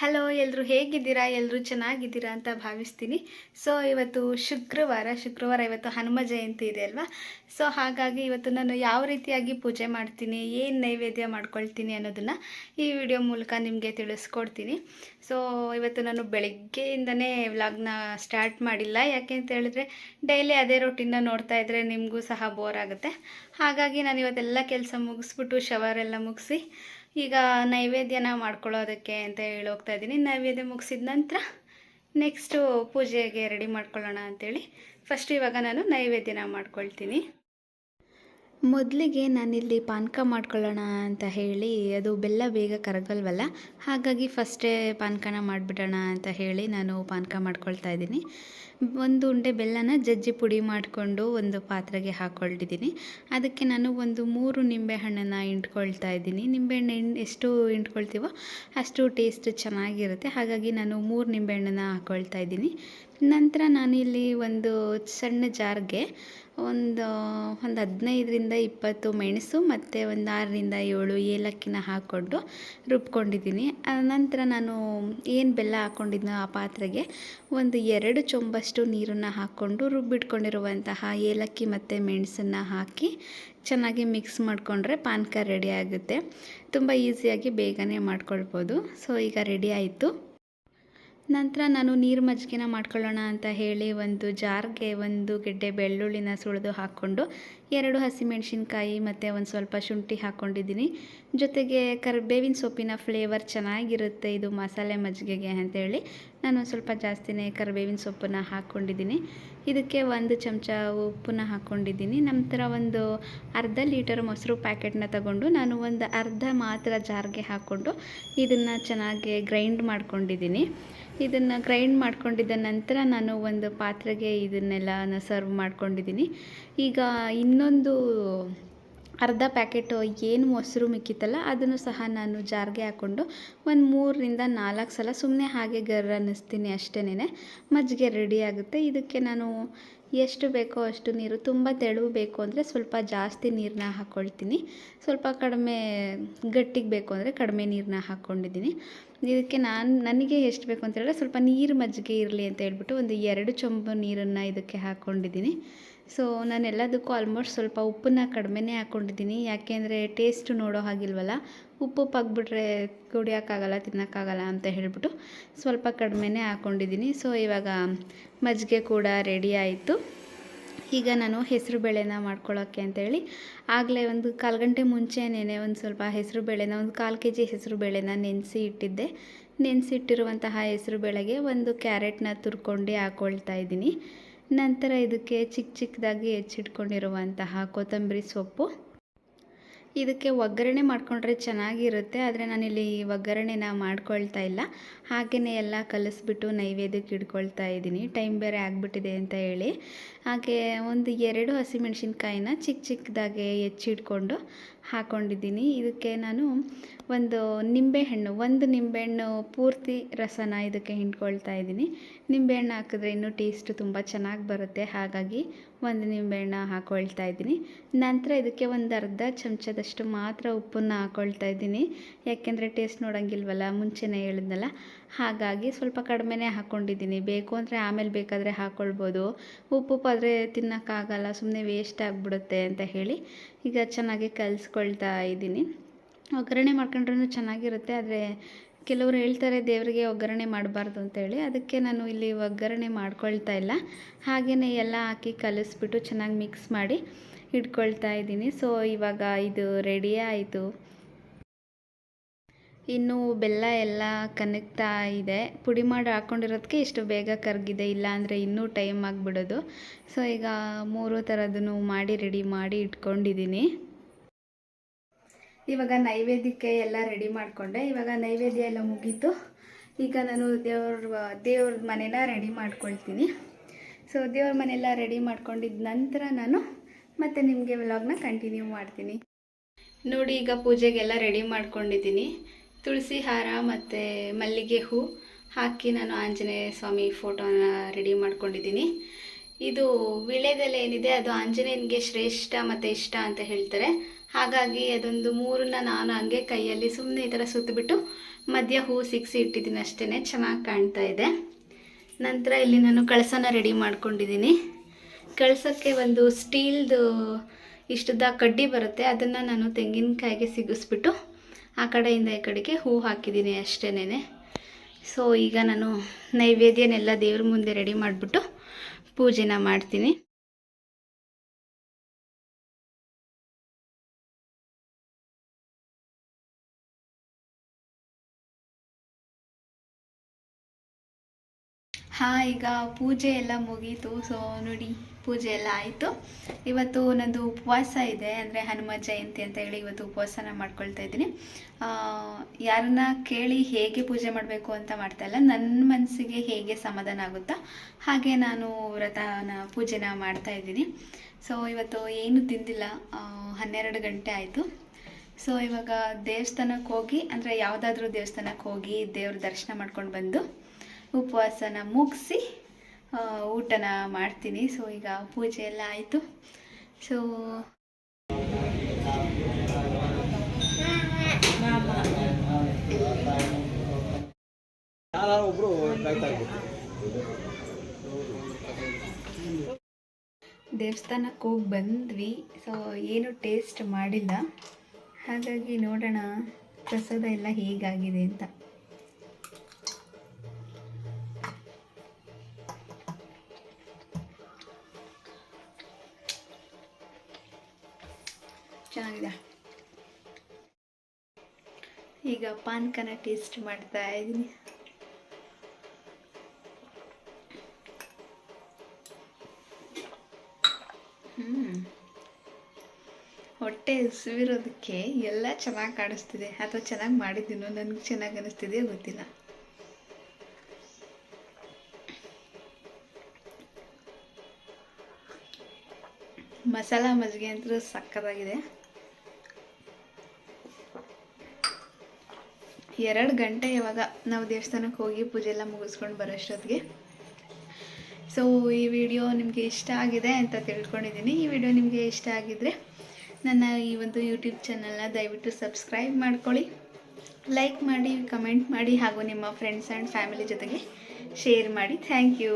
Hello ಎಲ್ಲರೂ ಹೇಗಿದ್ದೀರಾ? ಎಲ್ಲರೂ ಚೆನ್ನಾಗಿದ್ದೀರಾ ಅಂತ ಭಾವಿಸ್ತೀನಿ. ಸೊ ಇವತ್ತು ಶುಕ್ರವಾರ ಶುಕ್ರವಾರ ಇವತ್ತು ಹನುಮ ಜಯಂತಿ ಇದೆ ಅಲ್ವಾ? ಸೊ ಹಾಗಾಗಿ ಇವತ್ತು ನಾನು ಯಾವ ರೀತಿಯಾಗಿ ಪೂಜೆ ಮಾಡ್ತೀನಿ, ಏನು ನೈವೇದ್ಯ ಮಾಡ್ಕೊಳ್ತೀನಿ ಅನ್ನೋದನ್ನು ಈ ವಿಡಿಯೋ ಮೂಲಕ ನಿಮಗೆ ತಿಳಿಸ್ಕೊಡ್ತೀನಿ. ಸೊ ಇವತ್ತು ನಾನು ಬೆಳಗ್ಗೆಯಿಂದನೇ ವ್ಲಾಗ್ನ ಸ್ಟಾರ್ಟ್ ಮಾಡಿಲ್ಲ. ಯಾಕೆ ಅಂತ ಹೇಳಿದ್ರೆ, ಡೈಲಿ ಅದೇ ರೊಟೀನ ನೋಡ್ತಾ ಇದ್ದರೆ ನಿಮಗೂ ಸಹ ಬೋರ್ ಆಗುತ್ತೆ. ಹಾಗಾಗಿ ನಾನು ಇವತ್ತೆಲ್ಲ ಕೆಲಸ ಮುಗಿಸ್ಬಿಟ್ಟು ಶವರ್ ಎಲ್ಲ ಮುಗಿಸಿ ಈಗ ನೈವೇದ್ಯನ ಮಾಡ್ಕೊಳ್ಳೋದಕ್ಕೆ ಅಂತ ಹೇಳಿ ಇದ್ದೀನಿ. ನೈವೇದ್ಯ ಮುಗಿಸಿದ ನಂತರ ನೆಕ್ಸ್ಟು ಪೂಜೆಗೆ ರೆಡಿ ಮಾಡ್ಕೊಳ್ಳೋಣ ಅಂತೇಳಿ. ಫಸ್ಟ್ ಇವಾಗ ನಾನು ನೈವೇದ್ಯನ ಮಾಡ್ಕೊಳ್ತೀನಿ. ಮೊದಲಿಗೆ ನಾನಿಲ್ಲಿ ಪಾನಕ ಮಾಡ್ಕೊಳ್ಳೋಣ ಅಂತ ಹೇಳಿ, ಅದು ಬೆಲ್ಲ ಬೇಗ ಕರಗಲ್ವಲ್ಲ, ಹಾಗಾಗಿ ಫಸ್ಟೇ ಪಾನಕನ ಮಾಡಿಬಿಡೋಣ ಅಂತ ಹೇಳಿ ನಾನು ಪಾನಕ ಮಾಡ್ಕೊಳ್ತಾ ಇದ್ದೀನಿ. ಒಂದು ಉಂಡೆ ಬೆಲ್ಲನ ಜಜ್ಜಿ ಪುಡಿ ಮಾಡಿಕೊಂಡು ಒಂದು ಪಾತ್ರೆಗೆ ಹಾಕ್ಕೊಂಡಿದ್ದೀನಿ ಅದಕ್ಕೆ ನಾನು ಒಂದು ಮೂರು ನಿಂಬೆಹಣ್ಣನ್ನು ಇಂಟ್ಕೊಳ್ತಾ ಇದ್ದೀನಿ. ನಿಂಬೆಹಣ್ಣು ಎಷ್ಟು ಹಿಂಡ್ಕೊಳ್ತೀವೋ ಅಷ್ಟು ಟೇಸ್ಟ್ ಚೆನ್ನಾಗಿರುತ್ತೆ. ಹಾಗಾಗಿ ನಾನು ಮೂರು ನಿಂಬೆಹಣ್ಣನ್ನು ಹಾಕ್ಕೊಳ್ತಾ ಇದ್ದೀನಿ. ನಂತರ ನಾನಿಲ್ಲಿ ಒಂದು ಸಣ್ಣ ಜಾರ್ಗೆ ಒಂದು ಒಂದು ಹದಿನೈದರಿಂದ ಇಪ್ಪತ್ತು ಮೆಣಸು ಮತ್ತು ಒಂದು ಆರರಿಂದ ಏಳು ಏಲಕ್ಕಿನ ಹಾಕ್ಕೊಂಡು ರುಬ್ಕೊಂಡಿದ್ದೀನಿ. ನಂತರ ನಾನು ಏನು ಬೆಲ್ಲ ಹಾಕ್ಕೊಂಡಿದ್ನೋ ಆ ಪಾತ್ರೆಗೆ ಒಂದು ಎರಡು ಚೊಂಬಷ್ಟು ನೀರನ್ನು ಹಾಕ್ಕೊಂಡು ರುಬ್ಬಿಟ್ಕೊಂಡಿರುವಂತಹ ಏಲಕ್ಕಿ ಮತ್ತು ಮೆಣಸನ್ನು ಹಾಕಿ ಚೆನ್ನಾಗಿ ಮಿಕ್ಸ್ ಮಾಡಿಕೊಂಡ್ರೆ ಪಾನಕ ರೆಡಿ ಆಗುತ್ತೆ. ತುಂಬ ಈಸಿಯಾಗಿ ಬೇಗನೆ ಮಾಡ್ಕೊಳ್ಬೋದು. ಸೊ ಈಗ ರೆಡಿ ಆಯಿತು. ನಂತರ ನಾನು ನೀರು ಮಜ್ಜಿಗೆನ ಮಾಡ್ಕೊಳ್ಳೋಣ ಅಂತ ಹೇಳಿ ಒಂದು ಜಾರ್ಗೆ ಒಂದು ಗೆಡ್ಡೆ ಬೆಳ್ಳುಳ್ಳಿನ ಸುಳಿದು ಹಾಕ್ಕೊಂಡು ಎರಡು ಹಸಿಮೆಣಸಿನ್ಕಾಯಿ ಮತ್ತು ಒಂದು ಸ್ವಲ್ಪ ಶುಂಠಿ ಹಾಕ್ಕೊಂಡಿದ್ದೀನಿ ಜೊತೆಗೆ ಕರಿಬೇವಿನ ಸೊಪ್ಪಿನ ಫ್ಲೇವರ್ ಚೆನ್ನಾಗಿರುತ್ತೆ ಇದು ಮಸಾಲೆ ಮಜ್ಜಿಗೆಗೆ ಅಂತೇಳಿ. ನಾನು ಸ್ವಲ್ಪ ಜಾಸ್ತಿನೇ ಕರಿಬೇವಿನ ಸೊಪ್ಪನ್ನು ಹಾಕ್ಕೊಂಡಿದ್ದೀನಿ ಇದಕ್ಕೆ ಒಂದು ಚಮಚ ಉಪ್ಪನ್ನ ಹಾಕ್ಕೊಂಡಿದ್ದೀನಿ ನಂತರ ಒಂದು ಅರ್ಧ ಲೀಟರ್ ಮೊಸರು ಪ್ಯಾಕೆಟ್ನ ತಗೊಂಡು ನಾನು ಒಂದು ಅರ್ಧ ಮಾತ್ರ ಜಾರ್ಗೆ ಹಾಕ್ಕೊಂಡು ಇದನ್ನು ಚೆನ್ನಾಗಿ ಗ್ರೈಂಡ್ ಮಾಡ್ಕೊಂಡಿದ್ದೀನಿ. ಇದನ್ನು ಗ್ರೈಂಡ್ ಮಾಡ್ಕೊಂಡಿದ್ದ ನಂತರ ನಾನು ಒಂದು ಪಾತ್ರೆಗೆ ಇದನ್ನೆಲ್ಲ ಸರ್ವ್ ಮಾಡ್ಕೊಂಡಿದ್ದೀನಿ. ಈಗ ಇನ್ನೊಂದು ಅರ್ಧ ಪ್ಯಾಕೆಟು ಏನು ಮೊಸರು ಮಿಕ್ಕಿತ್ತಲ್ಲ, ಅದನ್ನು ಸಹ ನಾನು ಜಾರ್ಗೆ ಹಾಕ್ಕೊಂಡು ಒಂದು ಮೂರರಿಂದ ನಾಲ್ಕು ಸಲ ಸುಮ್ಮನೆ ಹಾಗೆ ಗರ್ ಅನ್ನಿಸ್ತೀನಿ ಅಷ್ಟೇನೆ ಮಜ್ಜಿಗೆ ರೆಡಿ ಆಗುತ್ತೆ. ಇದಕ್ಕೆ ನಾನು ಎಷ್ಟು ಬೇಕೋ ಅಷ್ಟು ನೀರು, ತುಂಬ ತೆಳುವು ಬೇಕು ಅಂದರೆ ಸ್ವಲ್ಪ ಜಾಸ್ತಿ ನೀರನ್ನ ಹಾಕ್ಕೊಳ್ತೀನಿ ಸ್ವಲ್ಪ ಕಡಿಮೆ ಗಟ್ಟಿಗೆ ಬೇಕು ಅಂದರೆ ಕಡಿಮೆ ನೀರನ್ನ ಹಾಕ್ಕೊಂಡಿದ್ದೀನಿ ಇದಕ್ಕೆ ನಾನು, ನನಗೆ ಎಷ್ಟು ಬೇಕು ಅಂತ ಸ್ವಲ್ಪ ನೀರು ಮಜ್ಜಿಗೆ ಇರಲಿ ಅಂತ ಹೇಳ್ಬಿಟ್ಟು ಒಂದು ಎರಡು ಚೊಂಬು ನೀರನ್ನು ಇದಕ್ಕೆ ಹಾಕ್ಕೊಂಡಿದ್ದೀನಿ ಸೊ ನಾನು ಎಲ್ಲದಕ್ಕೂ ಆಲ್ಮೋಸ್ಟ್ ಸ್ವಲ್ಪ ಉಪ್ಪನ್ನ ಕಡಿಮೆನೇ ಹಾಕ್ಕೊಂಡಿದ್ದೀನಿ ಯಾಕೆಂದರೆ ಟೇಸ್ಟ್ ನೋಡೋ ಹಾಗಿಲ್ವಲ್ಲ? ಉಪ್ಪು ಪಾಕ್ಬಿಟ್ರೆ ಕುಡಿಯೋಕ್ಕಾಗಲ್ಲ, ತಿನ್ನೋಕ್ಕಾಗಲ್ಲ ಅಂತ ಹೇಳ್ಬಿಟ್ಟು ಸ್ವಲ್ಪ ಕಡಿಮೆನೇ ಹಾಕ್ಕೊಂಡಿದ್ದೀನಿ ಸೊ ಇವಾಗ ಮಜ್ಜಿಗೆ ಕೂಡ ರೆಡಿ ಆಯಿತು. ಈಗ ನಾನು ಹೆಸರು ಬೇಳೆನ ಮಾಡ್ಕೊಳ್ಳೋಕ್ಕೆ ಅಂತೇಳಿ ಆಗಲೇ ಒಂದು ಕಾಲು ಗಂಟೆ ಮುಂಚೆನೇ ಒಂದು ಸ್ವಲ್ಪ ಹೆಸರು ಬೇಳೆನ, ಒಂದು ಕಾಲು ಕೆ ಜಿ ಹೆಸರು ಬೇಳೆನ ನೆನೆಸಿ ಇಟ್ಟಿದ್ದೆ. ನೆನೆಸಿ ಇಟ್ಟಿರುವಂತಹ ಹೆಸರು ಬೇಳೆಗೆ ಒಂದು ಕ್ಯಾರೆಟ್ನ ತುರ್ಕೊಂಡು ಹಾಕ್ಕೊಳ್ತಾ ಇದ್ದೀನಿ. ನಂತರ ಇದಕ್ಕೆ ಚಿಕ್ಕ ಚಿಕ್ಕದಾಗಿ ಹೆಚ್ಚಿಟ್ಕೊಂಡಿರುವಂತಹ ಕೊತ್ತಂಬರಿ ಸೊಪ್ಪು. ಇದಕ್ಕೆ ಒಗ್ಗರಣೆ ಮಾಡಿಕೊಂಡ್ರೆ ಚೆನ್ನಾಗಿರುತ್ತೆ, ಆದರೆ ನಾನಿಲ್ಲಿ ಒಗ್ಗರಣೆನ ಮಾಡ್ಕೊಳ್ತಾ ಇಲ್ಲ. ಹಾಗೆಯೇ ಎಲ್ಲ ಕಲಿಸ್ಬಿಟ್ಟು ನೈವೇದ್ಯಕ್ಕೆ ಇಟ್ಕೊಳ್ತಾ ಇದ್ದೀನಿ. ಟೈಮ್ ಬೇರೆ ಆಗಿಬಿಟ್ಟಿದೆ ಅಂತ ಹೇಳಿ. ಹಾಗೆ ಒಂದು ಎರಡು ಹಸಿಮೆಣ್ಸಿನ್ಕಾಯಿನ ಚಿಕ್ಕ ಚಿಕ್ಕದಾಗೆ ಹೆಚ್ಚಿಟ್ಕೊಂಡು ಹಾಕ್ಕೊಂಡಿದ್ದೀನಿ ಇದಕ್ಕೆ ನಾನು ಒಂದು ನಿಂಬೆಹಣ್ಣು ಒಂದು ನಿಂಬೆಹಣ್ಣು ಪೂರ್ತಿ ರಸನ ಇದಕ್ಕೆ ಹಿಂಡ್ಕೊಳ್ತಾ ಇದ್ದೀನಿ. ನಿಂಬೆಹಣ್ಣು ಹಾಕಿದ್ರೆ ಇನ್ನೂ ಟೇಸ್ಟ್ ತುಂಬ ಚೆನ್ನಾಗಿ ಬರುತ್ತೆ. ಹಾಗಾಗಿ ಒಂದು ನಿಂಬೆಹಣ್ಣು ಹಾಕ್ಕೊಳ್ತಾ ಇದ್ದೀನಿ. ನಂತರ ಇದಕ್ಕೆ ಒಂದು ಅರ್ಧ ಚಮಚದಷ್ಟು ಮಾತ್ರ ಉಪ್ಪನ್ನು ಹಾಕ್ಕೊಳ್ತಾ ಇದ್ದೀನಿ. ಯಾಕೆಂದರೆ ಟೇಸ್ಟ್ ನೋಡೋಂಗಿಲ್ವಲ್ಲ, ಮುಂಚೆನೇ ಹೇಳಿದ್ನಲ್ಲ. ಹಾಗಾಗಿ ಸ್ವಲ್ಪ ಕಡಿಮೆನೇ ಹಾಕ್ಕೊಂಡಿದ್ದೀನಿ ಬೇಕು ಅಂದರೆ ಆಮೇಲೆ ಬೇಕಾದರೆ ಹಾಕ್ಕೊಳ್ಬೋದು ಉಪ್ಪು ಆದರೆ ತಿನ್ನೋಕ್ಕಾಗಲ್ಲ ಸುಮ್ಮನೆ ವೇಸ್ಟ್ ಆಗಿಬಿಡುತ್ತೆ ಅಂತ ಹೇಳಿ ಈಗ ಚೆನ್ನಾಗಿ ಕಲಿಸ್ಕೊಳ್ತಾ ಇದ್ದೀನಿ. ಒಗ್ಗರಣೆ ಮಾಡ್ಕೊಂಡ್ರೂ ಚೆನ್ನಾಗಿರುತ್ತೆ, ಆದರೆ ಕೆಲವರು ಹೇಳ್ತಾರೆ ದೇವರಿಗೆ ಒಗ್ಗರಣೆ ಮಾಡಬಾರ್ದು ಅಂತೇಳಿ ಅದಕ್ಕೆ ನಾನು ಇಲ್ಲಿ ಒಗ್ಗರಣೆ ಮಾಡ್ಕೊಳ್ತಾ ಇಲ್ಲ. ಹಾಗೆಯೇ ಎಲ್ಲ ಹಾಕಿ ಕಲಿಸ್ಬಿಟ್ಟು ಚೆನ್ನಾಗಿ ಮಿಕ್ಸ್ ಮಾಡಿ ಇಟ್ಕೊಳ್ತಾ ಇದ್ದೀನಿ. ಸೊ ಇವಾಗ ಇದು ರೆಡಿ ಆಯಿತು. ಇನ್ನು ಬೆಲ್ಲ ಎಲ್ಲ ಕನಕ್ತಾ ಇದೆ. ಪುಡಿ ಮಾಡಿ ಹಾಕ್ಕೊಂಡಿರೋದಕ್ಕೆ ಇಷ್ಟು ಬೇಗ ಕರಗಿದೆ, ಇಲ್ಲಾಂದರೆ ಇನ್ನೂ ಟೈಮ್ ಆಗಿಬಿಡೋದು. ಸೊ, ಈಗ ಮೂರು ಥರದನ್ನು ಮಾಡಿ ರೆಡಿ ಮಾಡಿ ಇಟ್ಕೊಂಡಿದ್ದೀನಿ. ಇವಾಗ ನೈವೇದ್ಯಕ್ಕೆ ಎಲ್ಲ ರೆಡಿ ಮಾಡಿಕೊಂಡೆ. ಇವಾಗ ನೈವೇದ್ಯ ಎಲ್ಲ ಮುಗೀತು. ಈಗ ನಾನು ದೇವ್ರ ದೇವ್ರ ಮನೆನ ರೆಡಿ ಮಾಡ್ಕೊಳ್ತೀನಿ. ಸೊ, ದೇವ್ರ ಮನೆಯೆಲ್ಲ ರೆಡಿ ಮಾಡ್ಕೊಂಡಿದ್ದ ನಂತರ ನಾನು ಮತ್ತೆ ನಿಮಗೆ ವ್ಲಾಗ್ನ ಕಂಟಿನ್ಯೂ ಮಾಡ್ತೀನಿ. ನೋಡಿ, ಈಗ ಪೂಜೆಗೆಲ್ಲ ರೆಡಿ ಮಾಡ್ಕೊಂಡಿದ್ದೀನಿ. ತುಳಸಿ ಹಾರ ಮತ್ತು ಮಲ್ಲಿಗೆ ಹೂ ಹಾಕಿ ನಾನು ಆಂಜನೇಯ ಸ್ವಾಮಿ ಫೋಟೋನ ರೆಡಿ ಮಾಡ್ಕೊಂಡಿದ್ದೀನಿ. ಇದು ವಿಳೆದೆಲೆ ಏನಿದೆ, ಅದು ಆಂಜನೇಯನಿಗೆ ಶ್ರೇಷ್ಠ ಮತ್ತು ಇಷ್ಟ ಅಂತ ಹೇಳ್ತಾರೆ. ಹಾಗಾಗಿ ಅದೊಂದು ಮೂರನ್ನ ನಾನು ಹಂಗೆ ಕೈಯಲ್ಲಿ ಸುಮ್ಮನೆ ಈ ಥರ ಸುತ್ತಬಿಟ್ಟು ಮಧ್ಯ ಹೂ ಸಿಕ್ಸಿ ಇಟ್ಟಿದ್ದೀನಿ ಅಷ್ಟೇ ಚೆನ್ನಾಗಿ ಕಾಣ್ತಾ ಇದೆ. ನಂತರ ಇಲ್ಲಿ ನಾನು ಕಳಸನ ರೆಡಿ ಮಾಡ್ಕೊಂಡಿದ್ದೀನಿ. ಕಳಸಕ್ಕೆ ಒಂದು ಸ್ಟೀಲ್ದು ಇಷ್ಟದ ಕಡ್ಡಿ ಬರುತ್ತೆ, ಅದನ್ನು ನಾನು ತೆಂಗಿನಕಾಯಿಗೆ ಸಿಗಿಸ್ಬಿಟ್ಟು ಆ ಕಡೆಯಿಂದ ಈ ಕಡೆಗೆ ಹೂ ಹಾಕಿದ್ದೀನಿ ಅಷ್ಟೇನೆ ಸೊ ಈಗ ನಾನು ನೈವೇದ್ಯನೆಲ್ಲ ದೇವ್ರ ಮುಂದೆ ರೆಡಿ ಮಾಡಿಬಿಟ್ಟು ಪೂಜೆನ ಮಾಡ್ತೀನಿ. ಹಾಂ, ಈಗ ಪೂಜೆ ಎಲ್ಲ ಮುಗೀತು. ಸೊ ನೋಡಿ. ಪೂಜೆ ಎಲ್ಲ ಆಯಿತು. ಇವತ್ತು ನಂದು ಉಪವಾಸ ಇದೆ, ಅಂದರೆ ಹನುಮ ಜಯಂತಿ ಅಂತ ಹೇಳಿ ಇವತ್ತು ಉಪವಾಸನ ಮಾಡ್ಕೊಳ್ತಾ ಇದ್ದೀನಿ. ಯಾರನ್ನ ಕೇಳಿ ಹೇಗೆ ಪೂಜೆ ಮಾಡಬೇಕು ಅಂತ ಮಾಡ್ತಾ ಇಲ್ಲ. ನನ್ನ ಮನಸ್ಸಿಗೆ ಹೇಗೆ ಸಮಾಧಾನ ಆಗುತ್ತಾ ಹಾಗೆ ನಾನು ವ್ರತನ ಪೂಜೆನ ಮಾಡ್ತಾ ಇದ್ದೀನಿ. ಸೊ ಇವತ್ತು ಏನು ತಿಂದಿಲ್ಲ. ಹನ್ನೆರಡು ಗಂಟೆ ಆಯಿತು. ಸೊ ಇವಾಗ ದೇವಸ್ಥಾನಕ್ಕೆ ಹೋಗಿ, ಅಂದರೆ ಯಾವುದಾದ್ರೂ ದೇವಸ್ಥಾನಕ್ಕೆ ಹೋಗಿ ದೇವ್ರ ದರ್ಶನ ಮಾಡ್ಕೊಂಡು ಬಂದು ಉಪವಾಸನ ಮುಗಿಸಿ ಊಟನ ಮಾಡ್ತೀನಿ. ಸೊ ಈಗ ಪೂಜೆ ಎಲ್ಲ ಆಯಿತು. ಸೊ ದೇವಸ್ಥಾನಕ್ಕೆ ಹೋಗಿ ಬಂದ್ವಿ. ಸೊ ಏನು ಟೇಸ್ಟ್ ಮಾಡಿಲ್ಲ. ಹಾಗಾಗಿ ನೋಡೋಣ ಪ್ರಸಾದ ಎಲ್ಲ ಹೇಗಾಗಿದೆ ಅಂತ. ಚೆನ್ನಾಗಿದೆ. ಈಗ ಪಾನ್ಕನ ಟೇಸ್ಟ್ ಮಾಡ್ತಾ ಇದ್ದೀನಿ. ಹ್ಮ್. ಹೊಟ್ಟೆ ಹಸಿವಿರೋದಕ್ಕೆ ಎಲ್ಲ ಚೆನ್ನಾಗಿ ಕಾಣಿಸ್ತಿದೆ. ಅಥವಾ ಚೆನ್ನಾಗಿ ಮಾಡಿದ್ದೀನೋ ನನಗೆ ಚೆನ್ನಾಗಿ ಅನಿಸ್ತಿದೆಯೋ ಗೊತ್ತಿಲ್ಲ. ಮಸಾಲ ಮಜ್ಜಿಗೆ ಅಂತೂ ಸಕ್ಕತ್ತಾಗಿದೆ. ಎರಡು ಗಂಟೆ ಇವಾಗ ನಾವು ದೇವಸ್ಥಾನಕ್ಕೆ ಹೋಗಿ ಪೂಜೆ ಎಲ್ಲ ಮುಗಿಸ್ಕೊಂಡು ಬರೋಷ್ಟೊತ್ತಿಗೆ ಸೊ ಈ ವಿಡಿಯೋ ನಿಮಗೆ ಇಷ್ಟ ಆಗಿದೆ ಅಂತ ತಿಳ್ಕೊಂಡಿದ್ದೀನಿ. ಈ ವಿಡಿಯೋ ನಿಮಗೆ ಇಷ್ಟ ಆಗಿದ್ದರೆ ನನ್ನ ಈ ಒಂದು ಯೂಟ್ಯೂಬ್ ಚಾನಲ್ನ ದಯವಿಟ್ಟು ಸಬ್ಸ್ಕ್ರೈಬ್ ಮಾಡ್ಕೊಳ್ಳಿ. ಲೈಕ್ ಮಾಡಿ ಕಮೆಂಟ್ ಮಾಡಿ ಹಾಗೂ ನಿಮ್ಮ ಫ್ರೆಂಡ್ಸ್ ಆ್ಯಂಡ್ ಫ್ಯಾಮಿಲಿ ಜೊತೆಗೆ ಶೇರ್ ಮಾಡಿ. Thank you